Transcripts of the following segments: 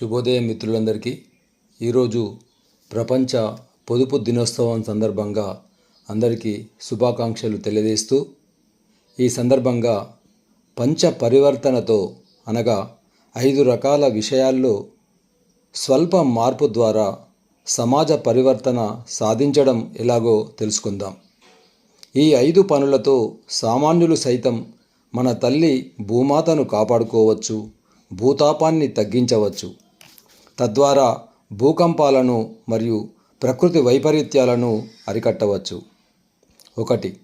శుభోదయం మిత్రులందరికీ ఈరోజు ప్రపంచ పొదుపు దినోత్సవం సందర్భంగా అందరికీ శుభాకాంక్షలు తెలియజేస్తూ ఈ సందర్భంగా పంచ పరివర్తనతో అనగా ఐదు రకాల విషయాల్లో స్వల్ప మార్పు ద్వారా సమాజ పరివర్తన సాధించడం ఎలాగో తెలుసుకుందాం. ఈ ఐదు పనులతో సామాన్యులు సైతం మన తల్లి భూమాతను కాపాడుకోవచ్చు భూతాపాన్ని తగ్గించవచ్చు. తద్వారా భూకంపాలను మరియు ప్రకృతి వైపరీత్యాలను అరికట్టవచ్చు. ఒకటి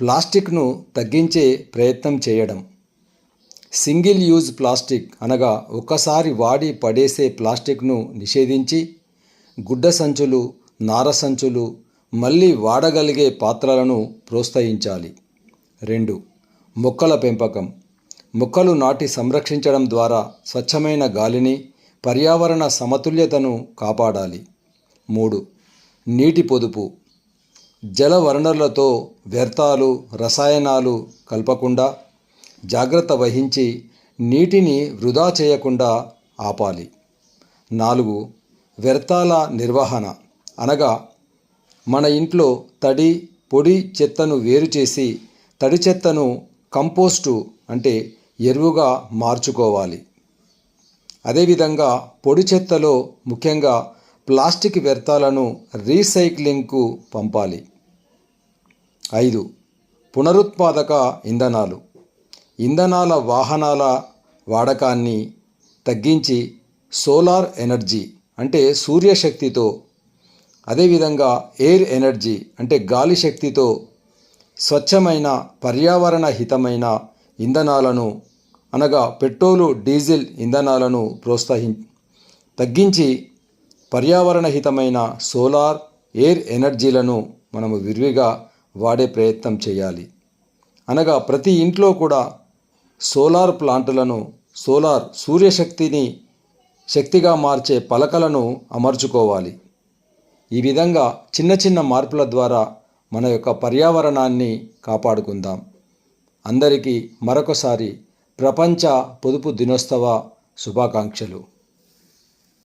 ప్లాస్టిక్ను తగ్గించే ప్రయత్నం చేయడం. సింగిల్ యూజ్ ప్లాస్టిక్ అనగా ఒక్కసారి వాడి పడేసే ప్లాస్టిక్ను నిషేధించి గుడ్డ సంచులు నార సంచులు మళ్ళీ వాడగలిగే పాత్రలను ప్రోత్సహించాలి. రెండు మొక్కల పెంపకం. మొక్కలు నాటి సంరక్షించడం ద్వారా స్వచ్ఛమైన గాలిని పర్యావరణ సమతుల్యతను కాపాడాలి. మూడు నీటి పొదుపు. జల వనరులతో వ్యర్థాలు రసాయనాలు కలపకుండా జాగ్రత్త వహించి నీటిని వృధా చేయకుండా ఆపాలి. నాలుగు వ్యర్థాల నిర్వహణ. అనగా మన ఇంట్లో తడి పొడి చెత్తను వేరు చేసి తడి చెత్తను కంపోస్టు అంటే ఎరువుగా మార్చుకోవాలి. అదేవిధంగా పొడి చెత్తలో ముఖ్యంగా ప్లాస్టిక్ వ్యర్థాలను రీసైక్లింగ్కు పంపాలి. ఐదు పునరుత్పాదక ఇంధనాలు. ఇంధనాల వాహనాల వాడకాన్ని తగ్గించి సోలార్ ఎనర్జీ అంటే సూర్యశక్తితో అదేవిధంగా ఎయిర్ ఎనర్జీ అంటే గాలి శక్తితో స్వచ్ఛమైన పర్యావరణ హితమైన ఇంధనాలను అనగా పెట్రోలు డీజిల్ ఇంధనాలను ప్రోత్సహి తగ్గించి పర్యావరణ హితమైన సోలార్ ఎయిర్ ఎనర్జీలను మనము విరివిగా వాడే ప్రయత్నం చేయాలి. అనగా ప్రతి ఇంట్లో కూడా సోలార్ ప్లాంటులను సోలార్ సూర్యశక్తిని శక్తిగా మార్చే పలకలను అమర్చుకోవాలి. ఈ విధంగా చిన్న చిన్న మార్పుల ద్వారా మన యొక్క పర్యావరణాన్ని కాపాడుకుందాం. అందరికీ మరొకసారి ప్రపంచ పొదుపు దినోత్సవ శుభాకాంక్షలు.